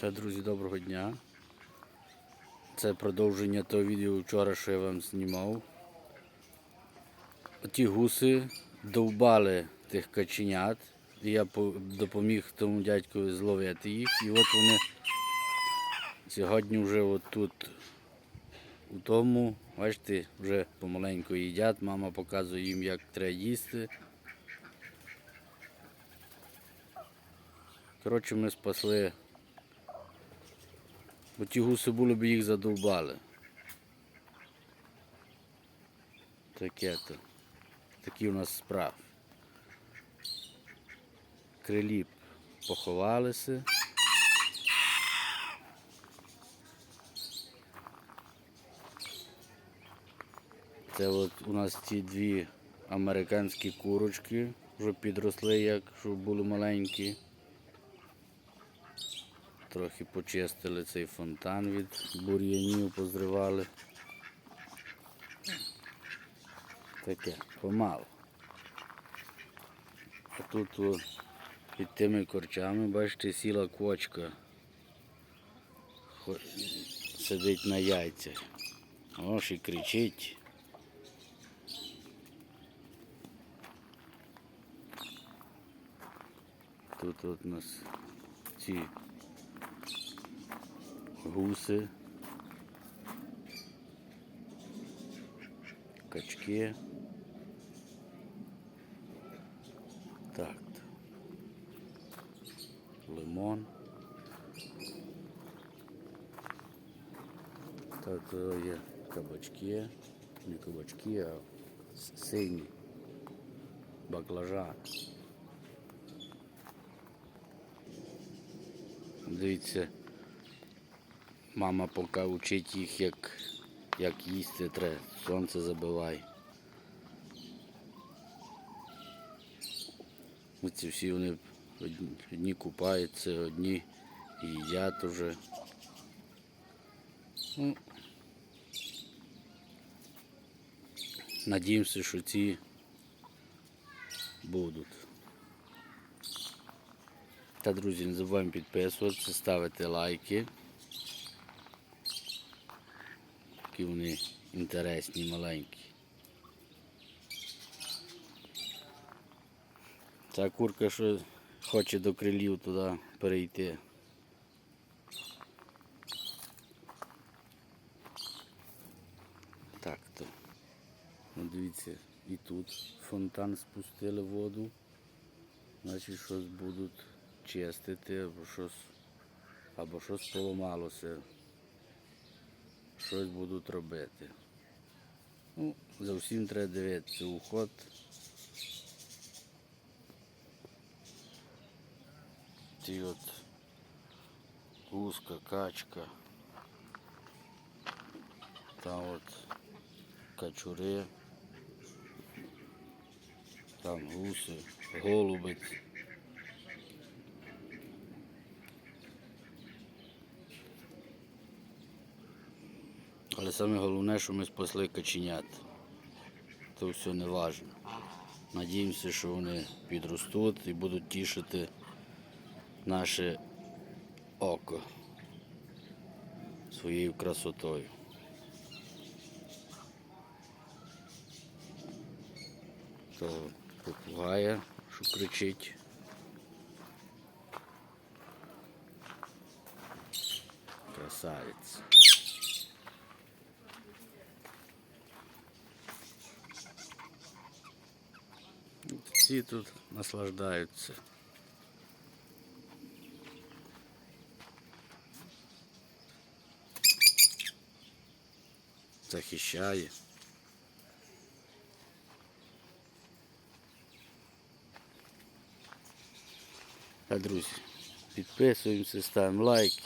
Та, друзі, доброго дня. Це продовження того відео вчора, що я вам знімав. Ті гуси довбали тих каченят. Я допоміг тому дядькові зловити їх. І от вони сьогодні вже от тут у тому, бачите, вже помаленьку їдять. Мама показує їм, як треба їсти. Коротше, ми спасли Бо ті гуси були б їх задовбали. Таке то. Такі у нас справи. Криліп поховалися. Це от у нас ці дві американські курочки вже підросли, як щоб були маленькі. Трохи почистили цей фонтан від бур'янів, позривали. Таке, помалу. А тут о, під тими корчами, бачите, сіла квочка. Хо- Сидить на яйцях. Ось і кричить. Тут от у нас ці гуси, качки. Так. Лимон. Так, е, є кабачки. Не кабачки, а сині. Баклажан. Дивіться, Мама поки вчить їх, як, як їсти треба. Сонце забиває. Оці всі вони одні, купаються, одні їдять уже. Ну, надіємося, що ці будуть. Та, друзі, не забуваємо підписуватися, ставити лайки. Які вони інтересні, маленькі. Ця курка, що хоче до крилів туди перейти. Так то. Ну, дивіться, і тут фонтан спустили воду. Значить щось будуть чистити або щось, або щось поламалося щось будуть робити. Ну, за всім треба дивитися уход. Ті от гуска, качка. Там от качури. Там гуси, голубець. Але саме головне, що ми спасли каченят. Це все не важливо. Надіємося, що вони підростуть і будуть тішити наше око своєю красотою. То попугая, що кричить. Красавець. Всі тут наслаждаються. Захищає. А друзі, підписуємося, ставимо лайки.